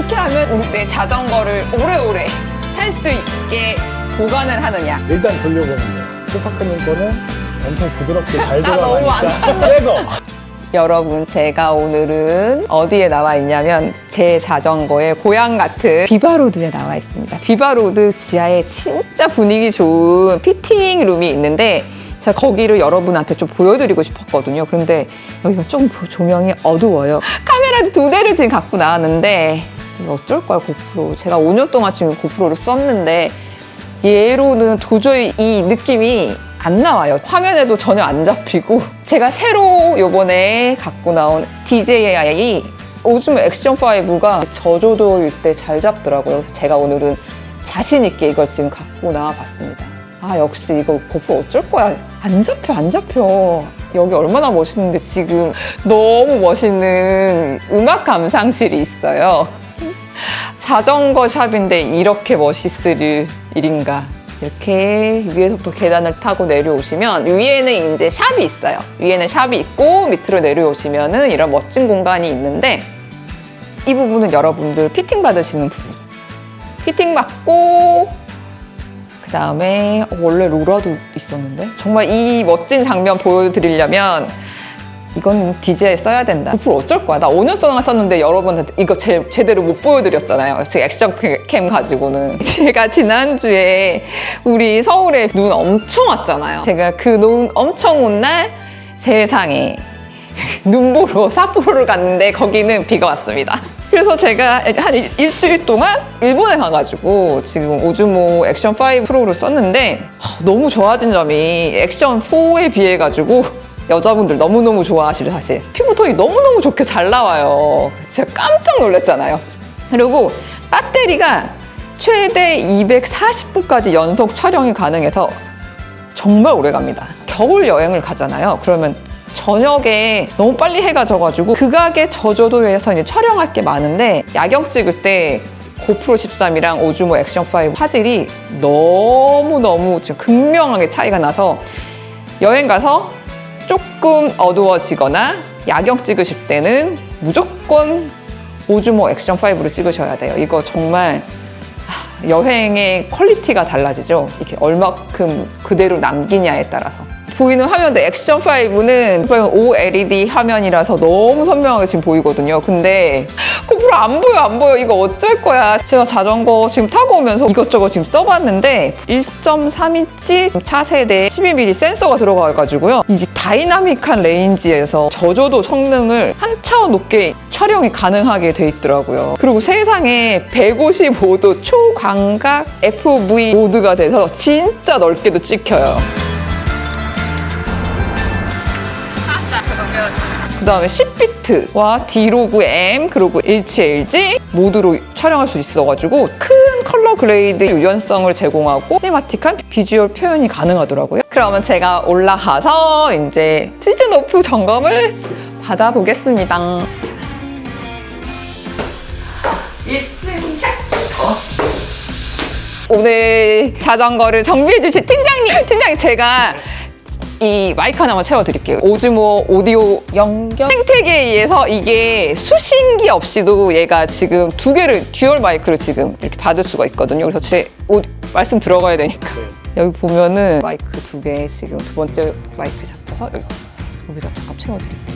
어떻게 하면 우리 내 자전거를 오래오래 탈 수 있게 보관을 하느냐. 일단 돌려보면 돼요. 스파크님 거는 엄청 부드럽게 잘 나 너무 돌아가니까 새거 여러분, 제가 오늘은 어디에 나와 있냐면 제 자전거의 고향 같은 비바로드에 나와 있습니다. 비바로드 지하에 진짜 분위기 좋은 피팅 룸이 있는데 제가 거기를 여러분한테 좀 보여드리고 싶었거든요. 근데 여기가 좀 조명이 어두워요. 카메라를 두 대를 지금 갖고 나왔는데 어쩔 거야, 고프로. 제가 5년 동안 지금 고프로를 썼는데 얘로는 도저히 이 느낌이 안 나와요. 화면에도 전혀 안 잡히고 제가 새로 요번에 갖고 나온 DJI 오즈모 액션 5가 저조도일 때 잘 잡더라고요. 그래서 제가 오늘은 자신 있게 이걸 지금 갖고 나와봤습니다. 아 역시 이거 고프로 어쩔 거야. 안 잡혀 안 잡혀. 여기 얼마나 멋있는데 지금 너무 멋있는 음악 감상실이 있어요. 자전거 샵인데 이렇게 멋있을 일인가. 이렇게 위에서부터 계단을 타고 내려오시면 위에는 이제 샵이 있어요. 위에는 샵이 있고 밑으로 내려오시면은 이런 멋진 공간이 있는데 이 부분은 여러분들 피팅 받으시는 부분. 피팅 받고 그 다음에 원래 로라도 있었는데 정말 이 멋진 장면 보여드리려면 이건 DJI 써야 된다. 고프로 어쩔 거야. 나 5년 동안 썼는데 여러분한테 이거 제, 제대로 못 보여드렸잖아요. 지금 액션 캠 가지고는. 제가 지난주에 우리 서울에 눈 엄청 왔잖아요. 제가 그 눈 엄청 온 날 세상에 눈 보러 삿포로를 갔는데 거기는 비가 왔습니다. 그래서 제가 한 일- 일주일 동안 일본에 가가지고 지금 오즈모 액션 5 프로를 썼는데 하, 너무 좋아진 점이 액션 4에 비해 가지고 여자분들 너무너무 좋아하시죠 사실 피부톤이 너무너무 좋게 잘 나와요 제가 깜짝 놀랐잖아요 그리고 배터리가 최대 240분까지 연속 촬영이 가능해서 정말 오래 갑니다. 겨울 여행을 가잖아요. 그러면 저녁에 너무 빨리 해가 져가지고 극악의 저조도에서 이제 촬영할 게 많은데 야경 찍을 때 고프로 13이랑 오즈모 액션 5 화질이 너무너무 지금 극명하게 차이가 나서 여행 가서 조금 어두워지거나 야경 찍으실 때는 무조건 오즈모 액션 5로 찍으셔야 돼요. 이거 정말 아, 여행의 퀄리티가 달라지죠. 이렇게 얼마큼 그대로 남기냐에 따라서. 보이는 화면도 액션 5는 OLED 화면이라서 너무 선명하게 지금 보이거든요. 근데 고프로 안 보여, 안 보여. 이거 어쩔 거야. 제가 자전거 지금 타고 오면서 이것저것 지금 써봤는데 1.3인치 차세대 12mm 센서가 들어가가지고요. 이게 다이나믹한 레인지에서 저조도 성능을 한 차원 높게 촬영이 가능하게 돼 있더라고요. 그리고 세상에 155도 초광각 FV 모드가 돼서 진짜 넓게도 찍혀요. 그 다음에 10비트와 D로그 M 그리고 HLG 모드로 촬영할 수 있어가지고 큰 컬러 그레이드 유연성을 제공하고 시네마틱한 비주얼 표현이 가능하더라고요. 그러면 제가 올라가서 이제 시즌 오프 점검을 받아보겠습니다. 1층 샷! 오늘 자전거를 정비해 주실 팀장님! 팀장님 제가 이 마이크 하나만 채워드릴게요. 오즈모 오디오 연결 생태계에 의해서 이게 수신기 없이도 얘가 지금 두 개를 듀얼 마이크를 지금 이렇게 받을 수가 있거든요. 그래서 제 오, 말씀 들어가야 되니까 여기 보면은 마이크 두 개 지금 두 번째 마이크 잡혀서 여기, 여기다 잠깐 채워드릴게요.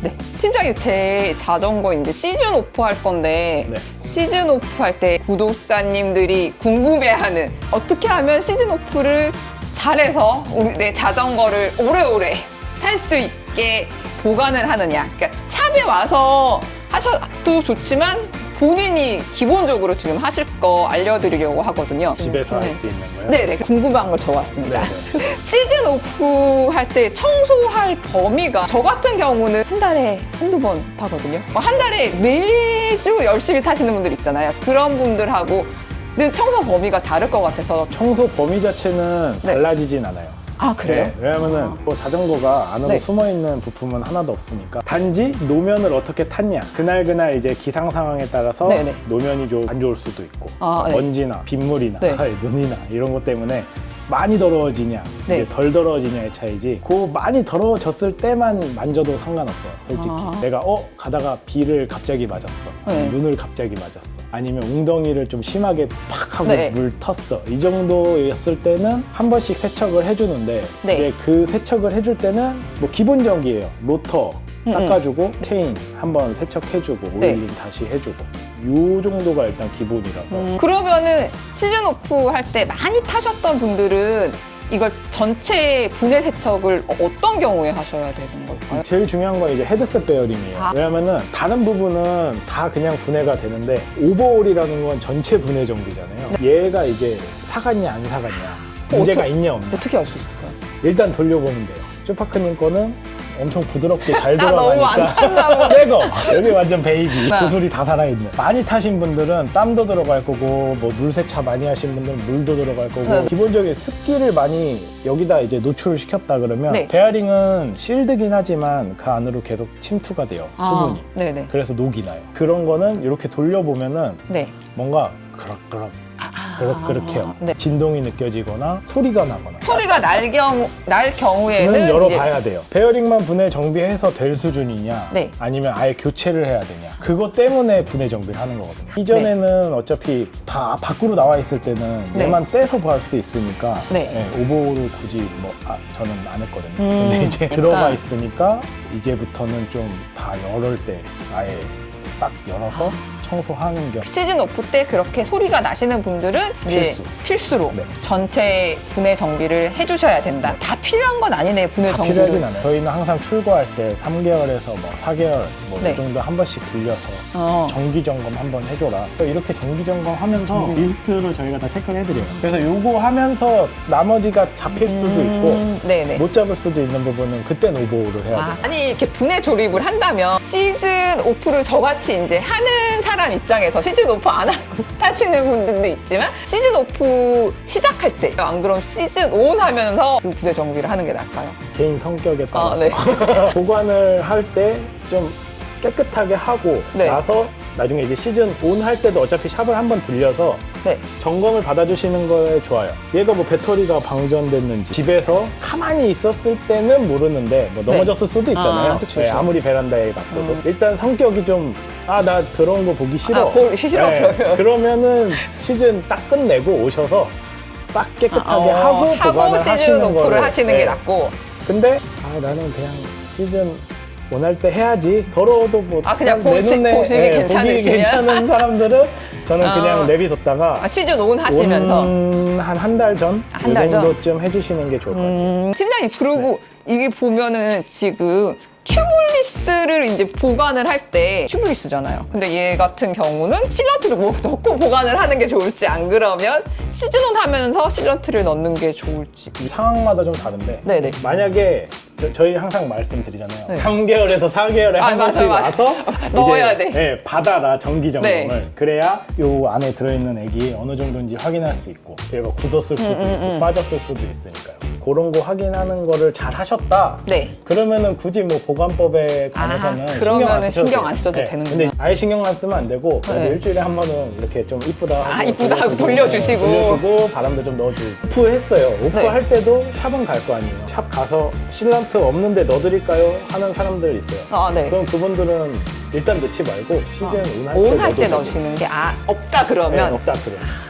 네. 팀장님, 제 자전거 이제 시즌 오프 할 건데, 네. 시즌 오프 할 때 구독자님들이 궁금해하는 어떻게 하면 시즌 오프를 잘해서 우리 내 자전거를 오래오래 탈 수 있게 보관을 하느냐. 그러니까 샵에 와서 하셔도 좋지만 본인이 기본적으로 지금 하실 거 알려드리려고 하거든요. 집에서 할 네. 수 있는 거예요? 네네 궁금한 걸 적어왔습니다. 네네. 시즌 오프 할 때 청소할 범위가 저 같은 경우는 한 달에 한두 번 타거든요. 어, 한 달에 매주 열심히 타시는 분들 있잖아요. 그런 분들하고는 청소 범위가 다를 것 같아서 청소 범위 자체는 네. 달라지진 않아요 아 그래요? 네, 왜냐면은 뭐 자전거가 안으로 네. 숨어 있는 부품은 하나도 없으니까 단지 노면을 어떻게 탔냐 그날 그날 이제 기상 상황에 따라서 네네. 노면이 좀 안 좋을 수도 있고 아, 네. 먼지나 빗물이나 네. 눈이나 이런 것 때문에 많이 더러워지냐 네. 이제 덜 더러워지냐의 차이지 그 많이 더러워졌을 때만 만져도 상관없어요 솔직히 아. 내가 어 가다가 비를 갑자기 맞았어 네. 눈을 갑자기 맞았어 아니면 웅덩이를 좀 심하게 팍 하고 네. 물 텄어 이 정도였을 때는 한 번씩 세척을 해주는데 네. 이제 그 세척을 해줄 때는 뭐 기본적이에요 로터 음, 닦아주고 체인 한번 세척해주고 네. 오일링 다시 해주고 요 정도가 일단 기본이라서 음, 그러면은 시즌 오프 할 때 많이 타셨던 분들은 이걸 전체 분해 세척을 어떤 경우에 하셔야 되는 걸까요? 제일 중요한 건 이제 헤드셋 베어링이에요. 아. 왜냐면은 다른 부분은 다 그냥 분해가 되는데 오버홀이라는 건 전체 분해 정비잖아요. 얘가 이제 사갔냐 안 사갔냐 문제가 어쩌- 있냐 없냐 어떻게 알 수 있을까요? 일단 돌려보면 돼요. 쭈파크님 거는 엄청 부드럽게 잘 나 너무 안 돌아가니까 탄다고. 새거 여기 완전 베이비 네. 구슬이 다 살아있는 많이 타신 분들은 땀도 들어갈 거고 뭐 물세차 많이 하신 분들은 물도 들어갈 거고 네. 기본적인 습기를 많이 여기다 이제 노출을 시켰다 그러면 네. 베어링은 실드긴 하지만 그 안으로 계속 침투가 돼요 수분이 아, 네네. 그래서 녹이 나요 그런 거는 이렇게 돌려보면은 네. 뭔가 그럭그럭 아, 그럭그럭해요 네. 진동이 느껴지거나 소리가 나거나 소리가 날 경우 날 경우에는 는 열어봐야 돼요. 베어링만 분해 정비해서 될 수준이냐, 네. 아니면 아예 교체를 해야 되냐. 그것 때문에 분해 정비를 하는 거거든요. 이전에는 어차피 다 밖으로 나와 있을 때는 네. 얘만 떼서 볼 수 있으니까 네. 예, 오버홀을 굳이 뭐 아, 저는 안 했거든요. 음, 근데 이제 그러니까. 들어가 있으니까 이제부터는 좀 다 열을 때 아예 싹 열어서 청소하는 겸 시즌 오프 때 그렇게 소리가 나시는 분들은 이제 필수. 필수로 네. 전체 분해 정비를 해주셔야 된다. 다 필요한 건 아니네 분해 다 정비를. 필요하진 않아요. 저희는 항상 출고할 때 3개월에서 뭐 4개월 뭐 네. 이 정도 한 번씩 들려서 어. 정기 점검 한 번 해줘라. 이렇게 정기 점검하면서 음. 리스트로 저희가 다 체크를 해드려요. 그래서 요거 하면서 나머지가 잡힐 수도 있고 음, 네네. 못 잡을 수도 있는 부분은 그땐 오버홀을 해야 아, 돼요. 아니 이렇게 분해 조립을 한다면 시즌 오프를 저같이 이제 하는 사람 입장에서 시즌 오프 안 하고 하시는 분들도 있지만 시즌 오프 시작할 때 안 그럼 시즌 온 하면서 그 분해 정비를 하는 게 나을까요? 개인 성격에 아, 따라서 네. 보관을 할 때 좀 깨끗하게 하고 네. 나서 나중에 이제 시즌 온 할 때도 어차피 샵을 한번 들려서 네. 점검을 받아주시는 거에 좋아요. 얘가 뭐 배터리가 방전됐는지 집에서 가만히 있었을 때는 모르는데 뭐 넘어졌을 수도 있잖아요. 네. 아, 그쵸, 네, 그쵸. 아무리 베란다에 놔둬도 음. 일단 성격이 좀 아 나 들어온 거 보기 싫어. 아, 보기 싫어, 그러면. 그러면은 시즌 딱 끝내고 오셔서 딱 깨끗하게 어, 하고 보관을 시즌 하시는 오프를 거를 하시는 네. 게 낫고 근데 아 나는 그냥 시즌 원할 때 해야지 더러워도 뭐 아, 그냥 내 보시- 눈에, 보시기 예, 괜찮으시면? 괜찮은 사람들은 저는 아. 그냥 내비뒀다가 아, 시즌 온 하시면서 한한 달 전? 한이 달 전? 정도쯤 해주시는 게 좋을 것 같아요. 음, 팀장님 그리고 네. 이게 보면은 지금 튜블리스를 이제 보관을 할 때 튜블리스잖아요. 근데 얘 같은 경우는 실런트를 뭐 넣고 보관을 하는 게 좋을지 안 그러면 시즌온 하면서 실런트를 넣는 게 좋을지. 이 상황마다 좀 다른데 네네. 만약에 저, 희 항상 말씀드리잖아요. 네. 3개월에서 4개월에 아, 한 번씩 맞아요, 맞아요. 와서 넣어야 이제, 돼. 예, 받아라 정기 점검을. 네. 그래야 요 안에 들어있는 액이 어느 정도인지 확인할 수 있고 얘가 굳었을 수도 음, 음, 있고 음. 빠졌을 수도 있으니까요. 그런 거 확인하는 거를 잘 하셨다. 네. 그러면은 굳이 뭐 보관법에 관해서는 아, 그러면은 신경 신경 안안 쓰셔도 써도 돼요. 되는구나. 근데 아예 신경 안 쓰면 안 되고 그래도 네. 일주일에 한 번은 이렇게 좀 이쁘다 하고 아, 이쁘다 하고 돌려주시고. 네, 돌려주고 바람도 좀 넣어주고 오프 했어요. 오프할 때도 샵은 갈 거 아니에요. 샵 가서 실란트 없는데 넣어드릴까요? 하는 사람들 있어요. 아, 네. 그럼 그분들은 일단 넣지 말고 시즌 온할 때, 온할 때 넣으시는 게 아, 없다. 그러면 네, 없다 그러면.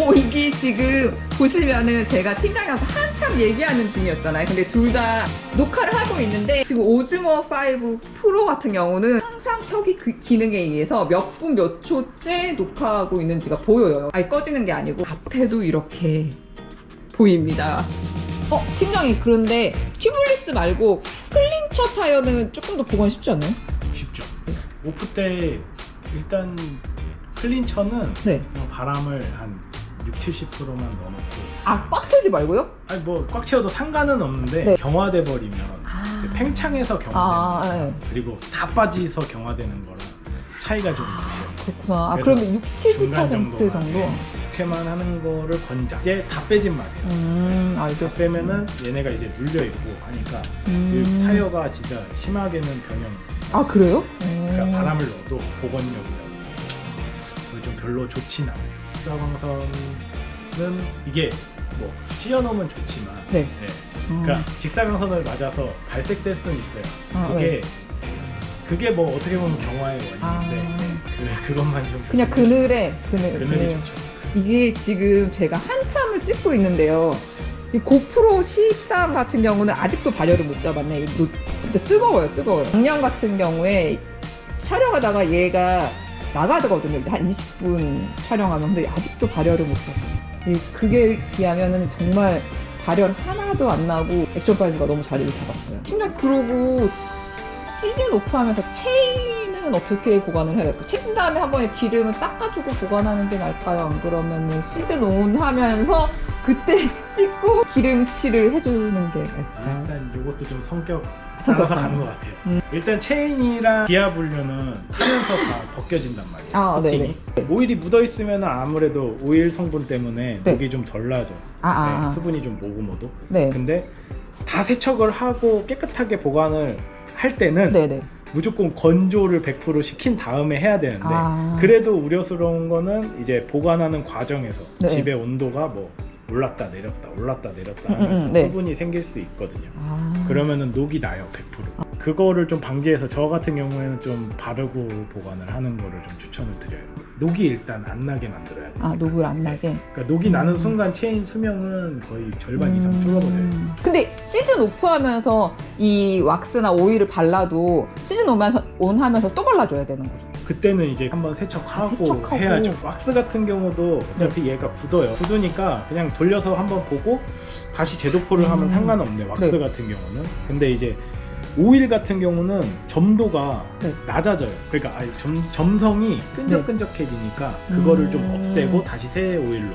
오 이게 지금 보시면은 제가 팀장이랑 한참 얘기하는 중이었잖아요. 근데 둘 다 녹화를 하고 있는데 지금 오즈모 5 프로 같은 경우는 항상 켜기 그- 기능에 의해서 몇 분 몇 초째 녹화하고 있는지가 보여요. 아예 꺼지는 게 아니고 앞에도 이렇게 보입니다. 어 팀장님 그런데 튜블리스 말고 클린처 타이어는 조금 더 보관 쉽지 않나요? 쉽죠. 오프 때 일단 클린처는 네. 그냥 바람을 한 6, 70%만 넣어놓고 아 꽉 채우지 말고요? 아니 뭐 꽉 채워도 상관은 없는데 네. 경화돼 버리면 아. 그 팽창해서 경화되는 아, 거랑 네. 그리고 다 빠지서 경화되는 거랑 차이가 좀 있어요. 그렇구나. 아 그래서 그러면 6, 70% 정도? 정도 이렇게만 하는 거를 권장. 이제 다 빼진 마세요. 음, 다 알겠습니다. 빼면은 얘네가 이제 물려 있고 하니까 음. 이 타이어가 진짜 심하게는 변형. 아 그래요? 그러니까 음. 바람을 넣어도 복원력이 그게 좀 별로 좋진 않아요. 수사광선은 이게 뭐 씌워놓으면 좋지만 네. 네. 그러니까 직사광선을 맞아서 발색될 수는 있어요. 아, 그게 네. 그게 뭐 어떻게 보면 경화의 원인인데 그, 그것만 좀 그냥 그늘에 그늘 그늘이 그늘. 좋죠. 이게 지금 제가 한참을 찍고 있는데요. 이 고프로 13 같은 경우는 아직도 발열을 못 잡았네. 이거 노- 진짜 뜨거워요, 뜨거워요. 작년 같은 경우에 촬영하다가 얘가 나가거든요. 한 20분 촬영하면 근데 아직도 발열을 못 잡아요. 이- 그게 비하면은 정말 발열 하나도 안 나고 액션 파일가 너무 자리를 잡았어요. 팀장 그러고 시즌 오프 하면서 체인은 어떻게 보관을 해야 될까요? 체인 다음에 한 번에 기름을 닦아주고 보관하는 게 나을까요? 안 그러면은 시즌 온 하면서 그때 씻고 기름칠을 해주는 게 나을까요? 일단 이것도 좀 성격 따라서 차이. 가는 것 같아요. 음. 일단 체인이랑 기아 분류는 뜨면서 다 벗겨진단 말이에요. 아, 코팅이. 오일이 묻어 있으면 아무래도 오일 성분 때문에 네. 녹이 좀 덜 나죠. 아, 아, 네, 아. 수분이 좀 모금어도. 네. 근데 다 세척을 하고 깨끗하게 보관을 할 때는 네네. 무조건 건조를 100% 시킨 다음에 해야 되는데 아. 그래도 우려스러운 거는 이제 보관하는 과정에서 네. 집의 온도가 뭐 올랐다 내렸다 올랐다 내렸다 음, 음, 하면서 음, 네. 수분이 생길 수 있거든요. 아. 그러면은 녹이 나요 100%. 그거를 좀 방지해서 저 같은 경우에는 좀 바르고 보관을 하는 거를 좀 추천을 드려요. 녹이 일단 안 나게 만들어야 돼요. 아, 녹을 안 나게. 그러니까 녹이 나는 음. 순간 체인 수명은 거의 절반 이상 줄어버려요. 음. 근데 시즌 오프 하면서 이 왁스나 오일을 발라도 시즌 오면서 온 하면서 또 발라줘야 되는 거죠. 그때는 이제 한번 세척하고, 아, 세척하고. 네. 해야죠. 왁스 같은 경우도 어차피 얘가 굳어요. 굳으니까 그냥 돌려서 한번 보고 다시 제도포를 음. 하면 상관없네. 왁스 네. 같은 경우는. 근데 이제 오일 같은 경우는 점도가 네. 낮아져요. 그러니까 아니, 점, 점성이 끈적끈적해지니까 그거를 좀 음. 없애고 다시 새 오일로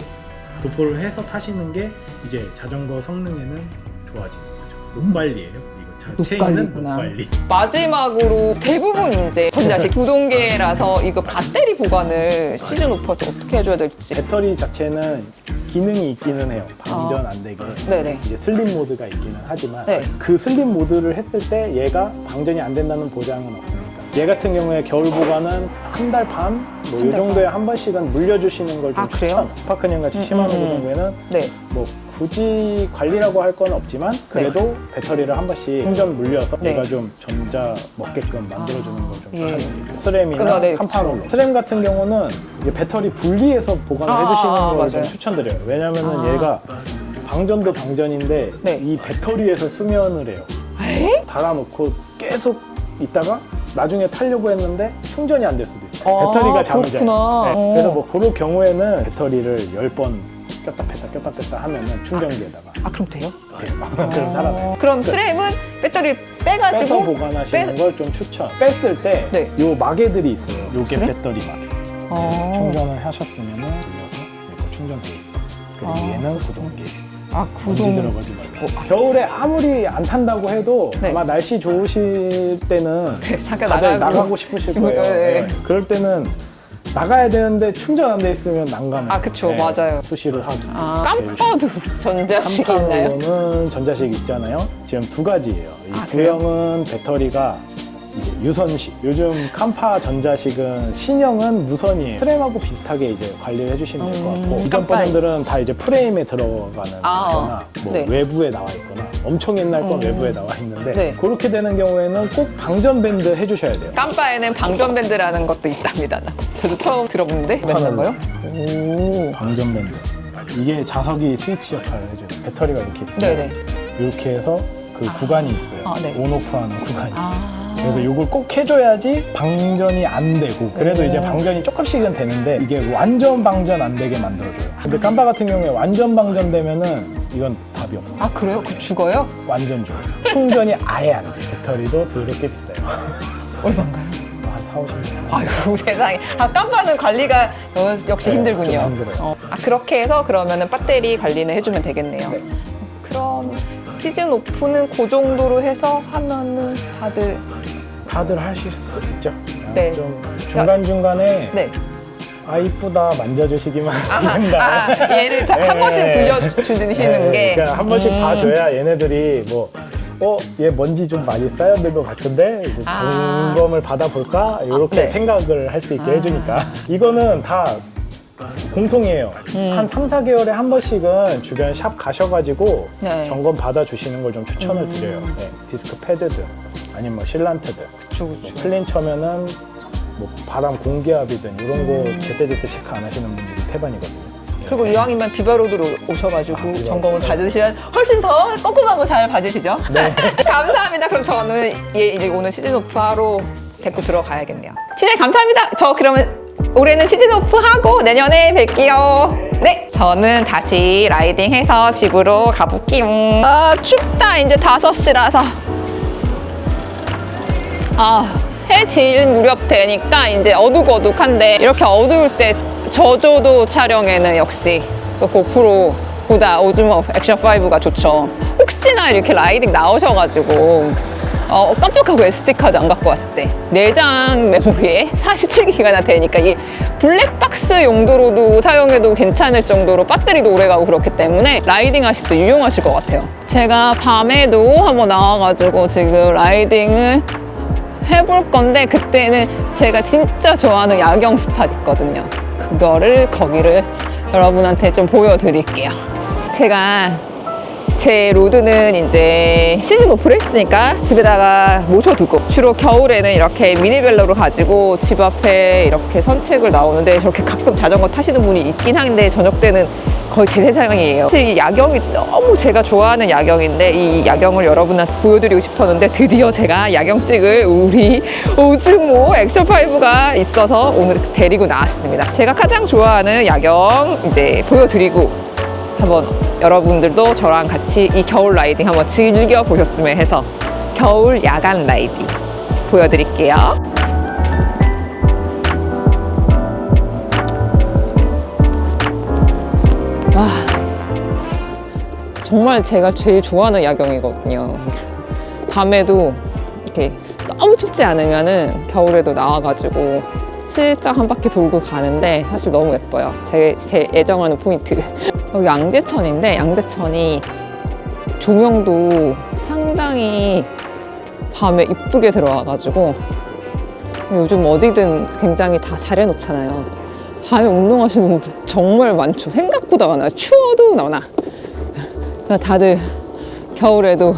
도포를 해서 타시는 게 이제 자전거 성능에는 좋아지는 거죠. 녹 관리예요. 녹 체인은 관리구나. 녹 관리. 마지막으로 대부분 이제 전자식 부동계라서 이거 배터리 보관을 시즌 때 어떻게 해줘야 될지. 배터리 자체는 기능이 있기는 해요. 방전 안 되게. 네네. 이제 슬림 모드가 있기는 하지만 네. 그 슬림 모드를 했을 때 얘가 방전이 안 된다는 보장은 없으니까 얘 같은 경우에 겨울 보관은 한 달 반? 뭐 한달 이 정도에 한 번씩은 물려주시는 걸 좀 아, 그래요? 추천 스파크님 같이 음, 심한 음, 음. 경우에는 네. 뭐 굳이 관리라고 할 건 없지만 그래도 배터리를 한 번씩 충전 물려서 네. 얘가 좀 전자 먹게끔 만들어주는 걸 좀 예. 추천드립니다 스램이나 그거 네, 칸파롤로 스램 같은 경우는 이제 배터리 분리해서 보관을 아, 해주시는 아, 걸좀 맞아요. 추천드려요 왜냐면은 아. 얘가 방전도 방전인데 네. 이 배터리에서 수면을 해요 에? 달아놓고 계속 있다가 나중에 타려고 했는데 충전이 안 될 수도 있어요 아, 배터리가 잠을 자요 그렇구나. 네, 어. 그래서 뭐 그런 경우에는 배터리를 10번 꼈다 뺐다 꼈다 뺐다 하면은 충전기에다가 아 그럼 돼요? 돼요. 그럼 살아나요 어, 그럼 스램은 배터리 빼서 빼가지고 보관하시는 빼- 걸 좀 추천 뺐을 때 네. 요 마개들이 있어요 요게 그래? 배터리 마개 어. 충전을 하셨으면은 돌려서 이거 충전돼 있어요 그리고 아. 얘는 구동기 아 먼지 구동. 들어가지 말고 겨울에 아무리 안 탄다고 해도 네. 아마 날씨 좋으실 때는 네, 잠깐 다들 나가고. 나가고 싶으실 싶은 거예요. 거예요. 네. 그럴 때는 나가야 되는데 충전 안 돼 있으면 난감해요. 아, 그쵸. 맞아요. 수시로 하고. 아 깜파도 전자식이 있나요? 깜파로는 전자식 있잖아요. 지금 두 가지예요. 이 아, 그래요? 구형은 배터리가 유선식. 요즘 캄파 전자식은 신형은 무선이에요. 프레임하고 비슷하게 이제 관리를 해주시면 될것 음, 같고 이전 깜빡이. 버전들은 다 이제 프레임에 들어가는 아, 거나 뭐 네. 외부에 나와 있거나 엄청 옛날 건 음. 외부에 나와 있는데 네. 그렇게 되는 경우에는 꼭 방전 밴드 해주셔야 돼요. 깜파에는 방전밴드라는 것도 있답니다. 나 저도 처음 들어보는데 맞는 거요? 오. 방전 밴드. 이게 자석이 스위치 역할을 해줘요. 배터리가 이렇게 있어요. 네네. 이렇게 해서 그 구간이 있어요. 아, 네. 온오프하는 구간이. 아. 그래서 이걸 꼭 해줘야지 방전이 안 되고 그래도 오. 이제 방전이 조금씩은 되는데 이게 완전 방전 안 되게 만들어줘요. 근데 깜바 같은 경우에 완전 방전 되면은 이건 답이 없어요. 아 그래요? 그 죽어요? 완전 좋아요. 충전이 아예 안 돼. 배터리도 더럽게 비싸요. 얼마인가요? 한 4, 50만 원. 아유 세상에. 아 깜파는 관리가 여- 역시 네, 힘들군요. 좀 힘들어요. 어, 아 그렇게 해서 그러면은 배터리 관리는 해주면 되겠네요. 네. 그럼 시즌 오프는 그 정도로 해서 하면은 다들 다들 하실 수 있죠. 그냥 네. 좀 중간중간에 네. 아 이쁘다 만져주시기만 아, 된다. 아, 얘를 자- 한 네. 번씩 불려주시는 게. 그러니까 한 번씩 음. 봐줘야 얘네들이 뭐, 어, 얘 먼지 좀 많이 쌓여있는 것 같은데, 이제 아. 점검을 받아볼까? 이렇게 네. 생각을 할 수 있게 아. 해주니까. 이거는 다 공통이에요. 음. 한 3, 4개월에 한 번씩은 주변 샵 가셔가지고 네. 점검 받아주시는 걸 좀 추천을 음. 드려요. 네, 디스크 패드든 아니면 뭐 실란트든 그쵸, 뭐 그쵸. 클린 쳐면은 뭐 바람 공기압이든 이런 거 음. 제때제때 체크 안 하시는 분들이 태반이거든요. 그리고 이왕이면 비바로드로 오셔가지고 아, 비바로드. 점검을 네. 받으시면 훨씬 더 꼼꼼하고 잘 봐주시죠. 네. 감사합니다. 그럼 저는 얘 이제 오늘 시즌 오프 하러 데리고 들어가야겠네요. 시즌 감사합니다. 저 그러면 올해는 시즌 오프 하고 내년에 뵐게요. 네, 저는 다시 라이딩해서 집으로 가볼게요. 아 춥다 이제 5시라서. 아, 해 질 무렵 되니까 이제 어둑어둑한데 이렇게 어두울 때 저조도 촬영에는 역시 또 고프로 보다 오즈모 액션 5가 좋죠. 혹시나 이렇게 라이딩 나오셔가지고 어, 깜빡하고 SD카드 안 갖고 왔을 때 내장 메모리에 47기가나 되니까 이 블랙박스 용도로도 사용해도 괜찮을 정도로 배터리도 오래가고 그렇기 때문에 라이딩 하실 때 유용하실 것 같아요. 제가 밤에도 한번 나와가지고 지금 라이딩을 해볼 건데 그때는 제가 진짜 좋아하는 야경 스팟 있거든요. 그거를 거기를 여러분한테 좀 보여드릴게요. 제가 제 로드는 이제 시즌 오프를 했으니까 집에다가 모셔두고 주로 겨울에는 이렇게 미니벨로를 가지고 집 앞에 이렇게 산책을 나오는데 저렇게 가끔 자전거 타시는 분이 있긴 한데 저녁 때는 거의 제 세상이에요. 사실 이 야경이 너무 제가 좋아하는 야경인데 이 야경을 여러분한테 보여드리고 싶었는데 드디어 제가 야경 찍을 우리 오즈모 액션5가 있어서 오늘 데리고 나왔습니다. 제가 가장 좋아하는 야경 이제 보여드리고 한번 여러분들도 저랑 같이 이 겨울 라이딩 한번 즐겨 보셨으면 해서 겨울 야간 라이딩 보여드릴게요. 와, 정말 제가 제일 좋아하는 야경이거든요. 밤에도 이렇게 너무 춥지 않으면은 겨울에도 나와가지고 슬쩍 한 바퀴 돌고 가는데 사실 너무 예뻐요. 제, 제 애정하는 포인트. 여기 양재천인데 양재천이 조명도 상당히 밤에 이쁘게 들어와가지고 요즘 어디든 굉장히 다 잘 해놓잖아요. 밤에 운동하시는 분들 정말 많죠. 생각보다 많아요. 추워도 나오나. 그러니까 다들 겨울에도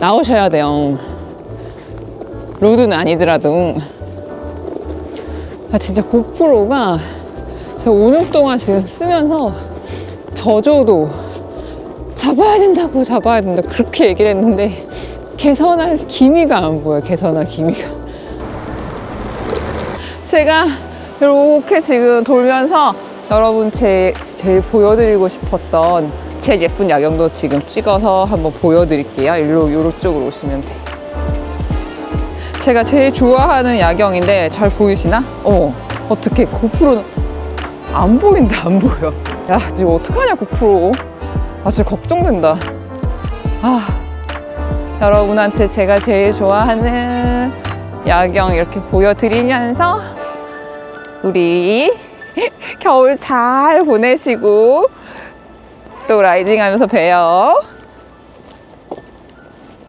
나오셔야 돼요. 로드는 아니더라도. 아, 진짜 고프로가 제가 5년 동안 지금 쓰면서 저조도 잡아야 된다고 잡아야 된다 그렇게 얘기를 했는데 개선할 기미가 안 보여요 개선할 기미가. 제가 이렇게 지금 돌면서 여러분 제, 제일 보여드리고 싶었던 제일 예쁜 야경도 지금 찍어서 한번 보여드릴게요. 일로 요쪽으로 오시면 돼. 제가 제일 좋아하는 야경인데 잘 보이시나? 어 어떻게 고프로는 안 보인다 안 보여 야 지금 어떡하냐 고프로. 아 진짜 걱정된다. 아 여러분한테 제가 제일 좋아하는 야경 이렇게 보여드리면서 우리 겨울 잘 보내시고 또 라이딩 하면서 봬요